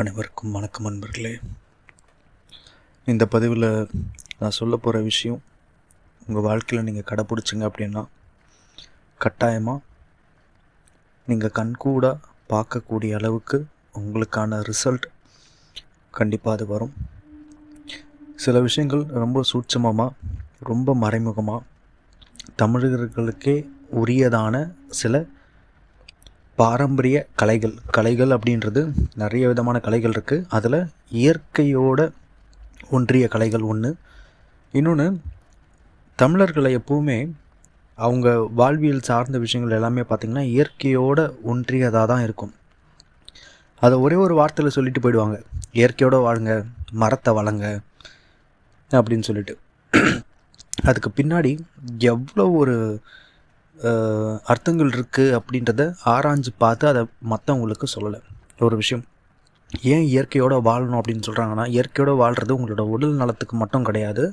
அனைவருக்கும் வணக்கம் நண்பர்களே. இந்த பதிவில் நான் சொல்ல போகிற விஷயம் உங்கள் வாழ்க்கையில் நீங்கள் கடைப்பிடிச்சிங்க அப்படின்னா கட்டாயமாக நீங்கள் கண்கூட பார்க்கக்கூடிய அளவுக்கு உங்களுக்கான ரிசல்ட் கண்டிப்பாக அது வரும். சில விஷயங்கள் ரொம்ப சூட்சமமாக ரொம்ப மறைமுகமாக தமிழர்களுக்கே உரியதான சில பாரம்பரிய கலைகள். கலைகள் அப்படின்றது நிறைய விதமான கலைகள் இருக்குது அதில் இயற்கையோட ஒன்றிய கலைகள் ஒன்று இன்னொன்று தமிழர்களை எப்போவுமே அவங்க வாழ்வியல் சார்ந்த விஷயங்கள் எல்லாமே பார்த்திங்கன்னா இயற்கையோட ஒன்றியதாக தான் இருக்கும். அதை ஒரே ஒரு வார்த்தையில் சொல்லிட்டு போயிடுவாங்க. இயற்கையோடு வாழுங்க மரத்தை வளங்க அப்படின்னு சொல்லிட்டு. அதுக்கு பின்னாடி எவ்வளோ ஒரு அர்த்தங்கள் இருக்குது அப்படின்றத ஆராய்ஞ்சு பார்த்து அதை மற்றவங்களுக்கு சொல்லலை. ஒரு விஷயம். ஏன் இயற்கையோடு வாழணும் அப்படின்னு சொல்கிறாங்கன்னா இயற்கையோடு வாழ்கிறது உங்களோட உடல் நலத்துக்கு மட்டும் கிடையாது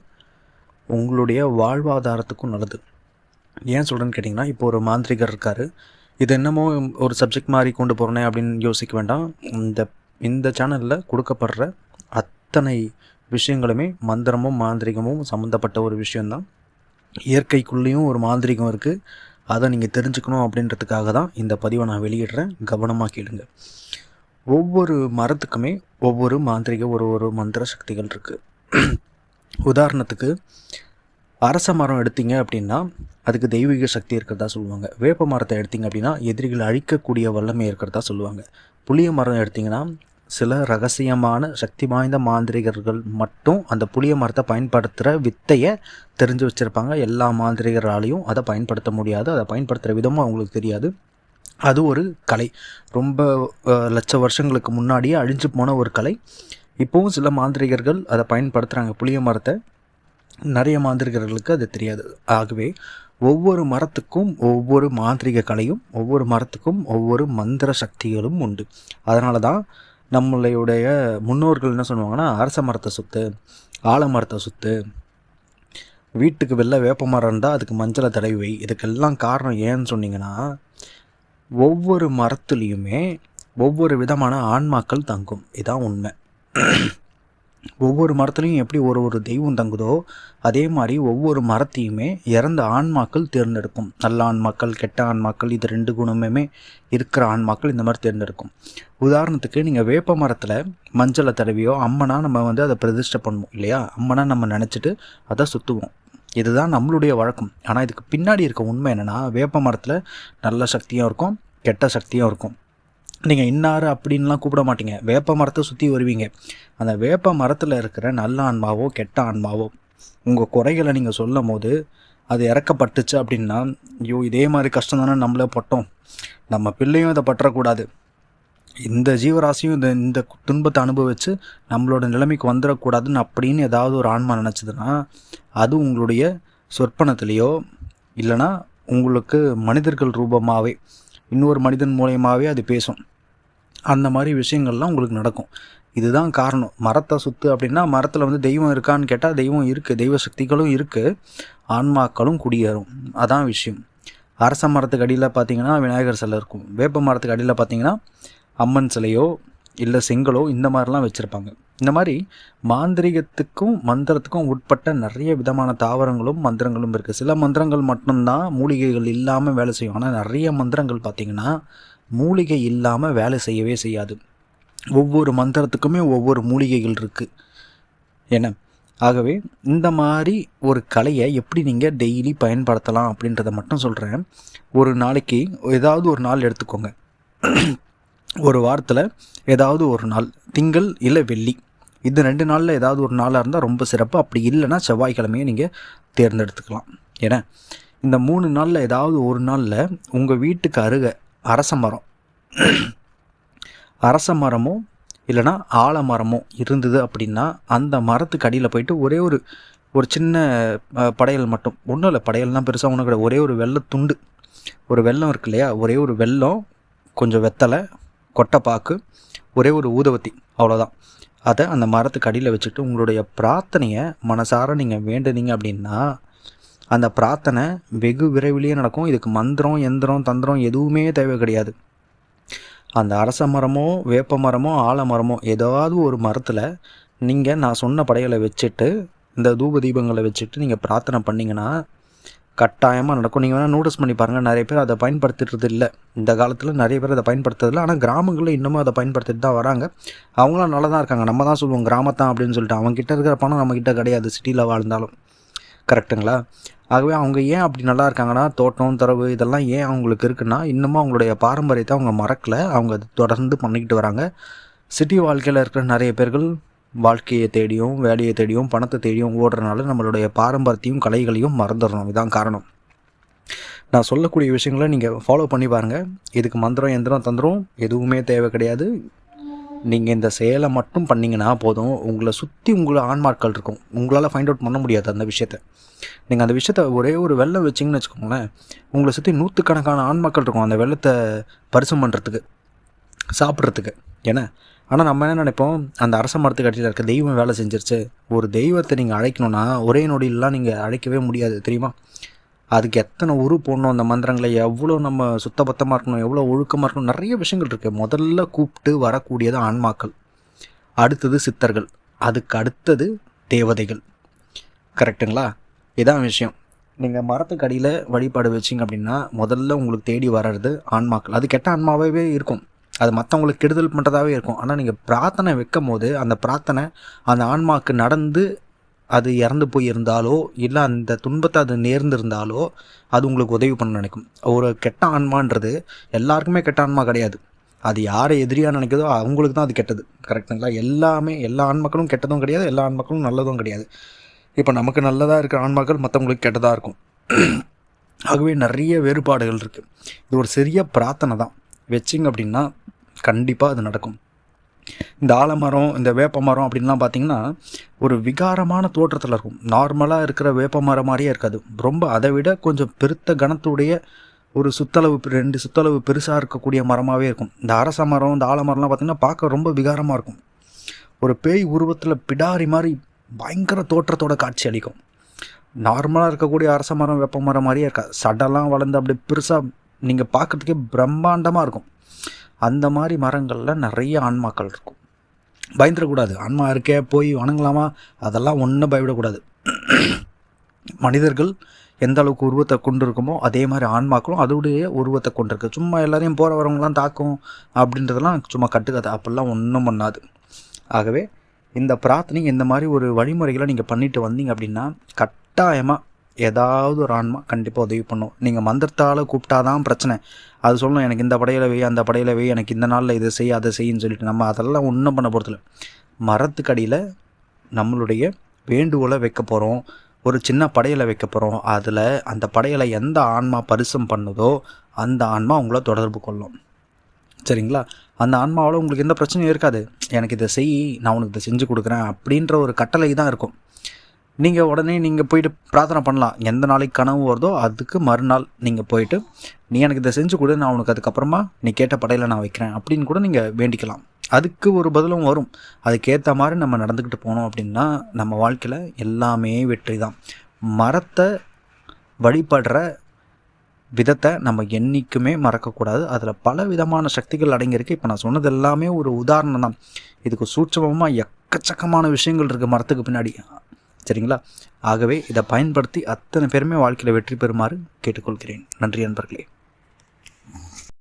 உங்களுடைய வாழ்வாதாரத்துக்கும் நல்லது. ஏன் சொல்கிறேன்னு கேட்டிங்கன்னா இப்போ ஒரு மாந்திரிகர் இருக்கார். இது என்னமோ ஒரு சப்ஜெக்ட் மாதிரி கொண்டு போகிறனே அப்படின்னு யோசிக்க வேண்டாம். இந்த இந்த சேனலில் கொடுக்கப்படுற அத்தனை விஷயங்களுமே மந்திரமும் மாந்திரிகமும் சம்மந்தப்பட்ட ஒரு விஷயந்தான் இயற்கைக்குள்ளேயும் ஒரு மாந்திரிகம் இருக்குது அதை நீங்கள் தெரிஞ்சுக்கணும் அப்படின்றதுக்காக தான் இந்த பதிவை நான் வெளியிடுறேன். கவனமாக கேளுங்க. ஒவ்வொரு மரத்துக்குமே ஒவ்வொரு மாந்திரிக ஒரு ஒரு மந்திர சக்திகள் இருக்குது உதாரணத்துக்கு அரச மரம் எடுத்தீங்க அப்படின்னா அதுக்கு தெய்வீக சக்தி இருக்கிறதா சொல்லுவாங்க. வேப்ப மரத்தை எடுத்தீங்க அப்படின்னா எதிரிகள் அழிக்கக்கூடிய வல்லமை இருக்கிறதா சொல்லுவாங்க. புளிய மரம் எடுத்திங்கன்னா சில ரகசியமான சக்தி வாய்ந்த மாந்திரிகர்கள் மட்டும் அந்த புளிய மரத்தை பயன்படுத்துகிற வித்தையை தெரிஞ்சு வச்சுருப்பாங்க. எல்லா மாந்திரிகராலையும் அதை பயன்படுத்த முடியாது. அதை பயன்படுத்துகிற விதமும் அவங்களுக்கு தெரியாது. அது ஒரு கலை. ரொம்ப லட்ச வருஷங்களுக்கு முன்னாடியே அழிஞ்சு போன ஒரு கலை. இப்போவும் சில மாந்திரிகர்கள் அதை பயன்படுத்துகிறாங்க புளிய மரத்தை. நிறைய மாந்திரிகர்களுக்கு அது தெரியாது. ஆகவே ஒவ்வொரு மரத்துக்கும் ஒவ்வொரு மாந்திரிக கலையும் ஒவ்வொரு மரத்துக்கும் ஒவ்வொரு மந்திர சக்திகளும் உண்டு. அதனால தான் நம்மளுடைய முன்னோர்கள் என்ன சொல்லுவாங்கன்னா அரச மரத்தை சுற்று ஆலமரத்தை சுற்று வீட்டுக்கு வெளில வேப்ப மரம் இருந்தால் அதுக்கு மஞ்சளை தடவி இதுக்கெல்லாம் காரணம் ஏன்னு சொன்னீங்கன்னா ஒவ்வொரு மரத்துலேயுமே ஒவ்வொரு விதமான ஆன்மாக்கள் தங்கும். இதுதான் உண்மை. ஒவ்வொரு மரத்துலையும் எப்படி ஒரு ஒரு தெய்வம் தங்குதோ அதே மாதிரி ஒவ்வொரு மரத்தையுமே இறந்த ஆன்மாக்கள் தேர்ந்தெடுக்கும். நல்ல ஆன்மாக்கள் கெட்ட ஆன்மாக்கள் இது ரெண்டு குணமுமே இருக்கிற ஆன்மாக்கள் இந்த மாதிரி தேர்ந்தெடுக்கும். உதாரணத்துக்கு நீங்கள் வேப்ப மரத்தில் மஞ்சளை தடவியோ அம்மனா நம்ம வந்து அதை பிரதிஷ்டை பண்ணுவோம் இல்லையா? அம்மனா நம்ம நினச்சிட்டு அதை சுற்றுவோம் இதுதான் நம்மளுடைய வழக்கம். ஆனால் இதுக்கு பின்னாடி இருக்க உண்மை என்னென்னா வேப்ப மரத்தில் நல்ல சக்தியும் இருக்கும் கெட்ட சக்தியும் இருக்கும். நீங்கள் இன்னார் அப்படின்லாம் கூப்பிட மாட்டீங்க. வேப்ப மரத்தை சுற்றி வருவீங்க. அந்த வேப்ப மரத்தில் இருக்கிற நல்ல ஆன்மாவோ கெட்ட ஆன்மாவோ உங்கள் குறைகளை நீங்கள் சொல்லும் போது அது இறக்கப்பட்டுச்சு அப்படின்னா ஐயோ இதே மாதிரி கஷ்டம் தானே நம்மளே பட்டோம். நம்ம பிள்ளையும் இதை பற்றக்கூடாது. இந்த ஜீவராசியும் இந்த இந்த துன்பத்தை அனுபவித்து நம்மளோட நிலைமைக்கு வந்துடக்கூடாதுன்னு அப்படின்னு ஏதாவது ஒரு ஆன்மா நினச்சதுன்னா அது உங்களுடைய சொற்பனத்திலேயோ இல்லைனா உங்களுக்கு மனிதர்கள் ரூபமாகவே இன்னொரு மனிதன் மூலயமாவே அது பேசும். அந்த மாதிரி விஷயங்கள்லாம் உங்களுக்கு நடக்கும். இதுதான் காரணம். மரத்தை சுற்று அப்படின்னா மரத்தில் வந்து தெய்வம் இருக்கான்னு கேட்டால் தெய்வம் இருக்குது தெய்வ சக்திகளும் இருக்குது ஆன்மாக்களும் குடியேறும். அதான் விஷயம். அரச மரத்துக்கு அடியில் பார்த்தீங்கன்னா விநாயகர் சிலை இருக்கும். வேப்ப மரத்துக்கு அடியில் பார்த்தீங்கன்னா அம்மன் சிலையோ இல்லை செங்கலோ இந்த மாதிரிலாம் வச்சுருப்பாங்க. இந்த மாதிரி மாந்திரிகத்துக்கும் மந்திரத்துக்கும் உட்பட்ட நிறைய விதமான தாவரங்களும் மந்திரங்களும் இருக்குது சில மந்திரங்கள் மட்டும்தான் மூலிகைகள் இல்லாமல் வேலை செய்யும். ஆனால் நிறைய மந்திரங்கள் பார்த்திங்கன்னா மூலிகை இல்லாமல் வேலை செய்யவே செய்யாது. ஒவ்வொரு மந்திரத்துக்குமே ஒவ்வொரு மூலிகைகள் இருக்குது என்ன? ஆகவே இந்த மாதிரி ஒரு கலையை எப்படி நீங்கள் டெய்லி பயன்படுத்தலாம் அப்படின்றத மட்டும் சொல்கிறேன் ஒரு நாளைக்கு ஏதாவது ஒரு நாள் எடுத்துக்கோங்க. ஒரு வாரத்தில் ஏதாவது ஒரு நாள் திங்கள் இல்லை வெள்ளி. இது ரெண்டு நாளில் ஏதாவது ஒரு நாளாக இருந்தால் ரொம்ப சிறப்பு. அப்படி இல்லைன்னா செவ்வாய்க்கிழமையை நீங்கள் தேர்ந்தெடுத்துக்கலாம். ஏன்னா இந்த மூணு நாளில் ஏதாவது ஒரு நாளில் உங்கள் வீட்டுக்கு அருகே அரச மரம் அரச மரமோ இல்லைனா ஆலமரமோ இருந்தது அப்படின்னா அந்த மரத்துக்கு அடியில் போயிட்டு ஒரே ஒரு ஒரு சின்ன படையல் மட்டும். ஒன்றும் இல்லை படையல்னால் பெருசாக ஒன்றும் கிடையாது. ஒரே ஒரு வெள்ளை துண்டு. ஒரு வெள்ளம் இருக்கு இல்லையா? ஒரே ஒரு வெள்ளம் கொஞ்சம் வெத்தலை கொட்டைப்பாக்கு ஒரே ஒரு ஊதவத்தி அவ்வளோதான் அதை அந்த மரத்துக்கு அடியில் வச்சுட்டு உங்களுடைய பிரார்த்தனையை மனசார நீங்கள் வேண்டுனீங்க அப்படின்னா அந்த பிரார்த்தனை வெகு விரைவிலேயே நடக்கும். இதுக்கு மந்திரம் எந்திரம் தந்திரம் எதுவுமே தேவை கிடையாது. அந்த அரச மரமோ வேப்ப மரமோ ஆலமரமோ ஏதாவது ஒரு மரத்தில் நீங்கள் நான் சொன்ன படைகளை வச்சுட்டு இந்த தூப தீபங்களை வச்சுட்டு நீங்கள் பிரார்த்தனை பண்ணிங்கன்னா கட்டாயமாக நடக்கும். நீங்கள் வேணால் நோட்டீஸ் பண்ணி பாருங்கள் நிறைய பேர் அதை பயன்படுத்துறது இல்லை. இந்த காலத்தில் நிறைய பேர் அதை பயன்படுத்துறதில்ல ஆனால் கிராமங்களில் இன்னமும் அதை பயன்படுத்திட்டு தான் வராங்க. அவங்களும் நல்லா தான் இருக்காங்க. நம்ம தான் சொல்லுவோம் கிராமத்தான் அப்படின்னு சொல்லிட்டு அவங்ககிட்ட இருக்கிற பணம் நம்மக்கிட்ட கிடையாது சிட்டியில் வாழ்ந்தாலும். கரெக்டுங்களா ஆகவே அவங்க ஏன் அப்படி நல்லா இருக்காங்கன்னா தோட்டம் தரவு இதெல்லாம் ஏன் அவங்களுக்கு இருக்குன்னா இன்னமும் அவங்களுடைய பாரம்பரியத்தை அவங்க மறக்கலை. அவங்க தொடர்ந்து பண்ணிக்கிட்டு வராங்க. சிட்டி வாழ்க்கையில் இருக்கிற நிறைய பேர்கள் வாழ்க்கையை தேடியும் வேலையை தேடியும் பணத்தை தேடியும் ஓடுறனால நம்மளுடைய பாரம்பரியத்தையும் கலைகளையும் மறந்துடணும். இதான் காரணம். நான் சொல்லக்கூடிய விஷயங்களை நீங்கள் ஃபாலோ பண்ணி பாருங்கள் இதுக்கு மந்திரம் எந்திரம் தந்திரம். எதுவுமே தேவை கிடையாது. நீங்கள் இந்த செயலை மட்டும் பண்ணிங்கன்னா போதும். உங்களை சுற்றி உங்களை ஆன்மார்க்கள் இருக்கும். உங்களால் ஃபைண்ட் அவுட் பண்ண முடியாது அந்த விஷயத்த. நீங்கள் அந்த விஷயத்த ஒரே ஒரு வெள்ளம் வச்சிங்கன்னு வச்சுக்கோங்களேன் உங்களை சுற்றி நூற்றுக்கணக்கான ஆன்மாக்கள் இருக்கும் அந்த வெள்ளத்தை பரிசம் பண்ணுறதுக்கு சாப்பிட்றதுக்கு. ஏன்னா ஆனால் நம்ம என்ன நினைப்போம்? அந்த அரச மரத்துக்கு அடியில் இருக்க தெய்வம் வேலை செஞ்சிருச்சு. ஒரு தெய்வத்தை நீங்கள் அழைக்கணும்னா ஒரே நொடியிலாம் நீங்கள் அழைக்கவே முடியாது தெரியுமா? அதுக்கு எத்தனை உரு போடணும் அந்த மந்திரங்களை எவ்வளோ நம்ம சுத்தபத்தமாக இருக்கணும் எவ்வளோ ஒழுக்கமாக இருக்கணும் நிறைய விஷயங்கள் இருக்குது முதல்ல கூப்பிட்டு வரக்கூடியது ஆன்மாக்கள் அடுத்தது சித்தர்கள் அதுக்கு அடுத்தது தேவதைகள். கரெக்டுங்களா? இதான் விஷயம். நீங்கள் மரத்துக்கு அடியில் வழிபாடு வச்சிங்க அப்படின்னா முதல்ல உங்களுக்கு தேடி வர்றது ஆன்மாக்கள். அது கெட்ட ஆன்மாவே இருக்கும். அது மற்றவங்களுக்கு கெடுதல் பண்ணுறதாவே இருக்கும். ஆனால் நீங்கள் பிரார்த்தனை வைக்கும் போது அந்த பிரார்த்தனை அந்த ஆன்மாவுக்கு நடந்து அது இறந்து போயிருந்தாலோ இல்லை அந்த துன்பத்தை அது நேர்ந்திருந்தாலோ அது உங்களுக்கு உதவி பண்ண நினைக்கும். ஒரு கெட்ட ஆன்மான்றது எல்லாருக்குமே கெட்ட ஆன்மா கிடையாது. அது யாரை எதிரியாக நினைக்கிறதோ அவங்களுக்கு தான் அது கெட்டது. கரெக்டுங்களா எல்லாமே எல்லா ஆண்மக்களும் கெட்டதும் கிடையாது எல்லா ஆன்மாக்களும் நல்லதும் கிடையாது. இப்போ நமக்கு நல்லதாக இருக்கிற ஆன்மாக்கள் மற்றவங்களுக்கு கெட்டதாக இருக்கும். ஆகவே நிறைய வேறுபாடுகள் இருக்குது இது ஒரு சிறிய பிரார்த்தனை தான். வச்சிங்க அப்படின்னா கண்டிப்பாக அது நடக்கும். இந்த ஆலமரம் இந்த வேப்ப மரம் அப்படின்லாம் பார்த்தீங்கன்னா ஒரு விகாரமான தோற்றத்தில் இருக்கும். நார்மலாக இருக்கிற வேப்ப மரம் மாதிரியே இருக்காது. ரொம்ப அதை விட கொஞ்சம் பெருத்த கனத்துடைய ஒரு சுத்தளவு ரெண்டு சுத்தளவு பெருசாக இருக்கக்கூடிய மரமாகவே இருக்கும். இந்த அரச மரம் இந்த ஆலமரம்லாம் பார்த்திங்கன்னா பார்க்க ரொம்ப விகாரமாக இருக்கும். ஒரு பேய் உருவத்தில் பிடாரி மாதிரி பயங்கர தோற்றத்தோட காட்சி அளிக்கும். நார்மலாக இருக்கக்கூடிய அரச மரம் வெப்ப மரம் மாதிரியே இருக்காது. சடெல்லாம் வளர்ந்து அப்படி பெருசாக நீங்கள் பார்க்குறதுக்கே பிரம்மாண்டமாக இருக்கும். அந்த மாதிரி மரங்களில் நிறைய ஆன்மாக்கள் இருக்கும். பயந்துடக்கூடாது. ஆன்மா இருக்கே போய் வணங்கலாமா? அதெல்லாம் ஒன்றும் பயவிடக்கூடாது மனிதர்கள் எந்த அளவுக்கு உருவத்தை கொண்டு இருக்குமோ அதே மாதிரி ஆன்மாக்களும் அதோடைய உருவத்தை கொண்டிருக்கு. சும்மா எல்லாரையும் போகிற வரவங்களாம் தாக்கும் அப்படின்றதெல்லாம் சும்மா கட்டுக்காது. அப்படிலாம் ஒன்றும் பண்ணாது. ஆகவே இந்த பிரார்த்தனை இந்த மாதிரி ஒரு வழிமுறைகளை நீங்கள் பண்ணிட்டு வந்தீங்க அப்படின்னா கட்டாயமாக ஏதாவது ஒரு ஆன்மா கண்டிப்பாக உதவி பண்ணும். நீங்கள் மந்திரத்தால் கூப்பிட்டாதான் பிரச்சனை. அது சொல்லணும் எனக்கு இந்த படையில் வை அந்த படையில் வை எனக்கு இந்த நாளில் இதை செய் அதை செய்யுன்னு சொல்லிட்டு நம்ம அதெல்லாம் ஒன்றும் பண்ண போகிறதில்ல மரத்துக்கடியில் நம்மளுடைய வேண்டுகோளை வைக்க போகிறோம் ஒரு சின்ன படையலை வைக்க போகிறோம் அதில் அந்த படையலை எந்த ஆன்மா பரிசம் பண்ணுதோ அந்த ஆன்மா உங்களை தொடர்பு கொள்ளும். சரிங்களா? அந்த ஆன்மாவில் உங்களுக்கு எந்த பிரச்சனையும் இருக்காது. எனக்கு இதை செய் நான் உனக்கு இதை செஞ்சு கொடுக்குறேன் அப்படின்ற ஒரு கட்டளை தான் இருக்கும். நீங்கள் உடனே நீங்கள் போயிட்டு பிரார்த்தனை பண்ணலாம். எந்த நாளைக்கு கனவு வருதோ அதுக்கு மறுநாள் நீங்கள் போயிட்டு நீ எனக்கு இதை செஞ்சு கொடு நான் உனக்கு அதுக்கப்புறமா நீ கேட்ட படையில் நான் வைக்கிறேன். அப்படின்னு கூட நீங்கள் வேண்டிக்கலாம். அதுக்கு ஒரு பதிலும் வரும். அதுக்கேற்ற மாதிரி நம்ம நடந்துக்கிட்டு போனோம் அப்படின்னா நம்ம வாழ்க்கையில் எல்லாமே வெற்றி தான். மரத்தை வழிபடுற விதத்தை நம்ம என்றைக்குமே மறக்கக்கூடாது. அதில் பல விதமான சக்திகள் அடங்கியிருக்கு. இப்போ நான் சொன்னது எல்லாமே ஒரு உதாரணம் தான். இதுக்கு சூட்சமமாக எக்கச்சக்கமான விஷயங்கள் இருக்குது மரத்துக்கு பின்னாடி. சரிங்களா? ஆகவே இதை பயன்படுத்தி அத்தனை பேருமே வாழ்க்கையில் வெற்றி பெறுமாறு கேட்டுக்கொள்கிறேன். நன்றி நண்பர்களே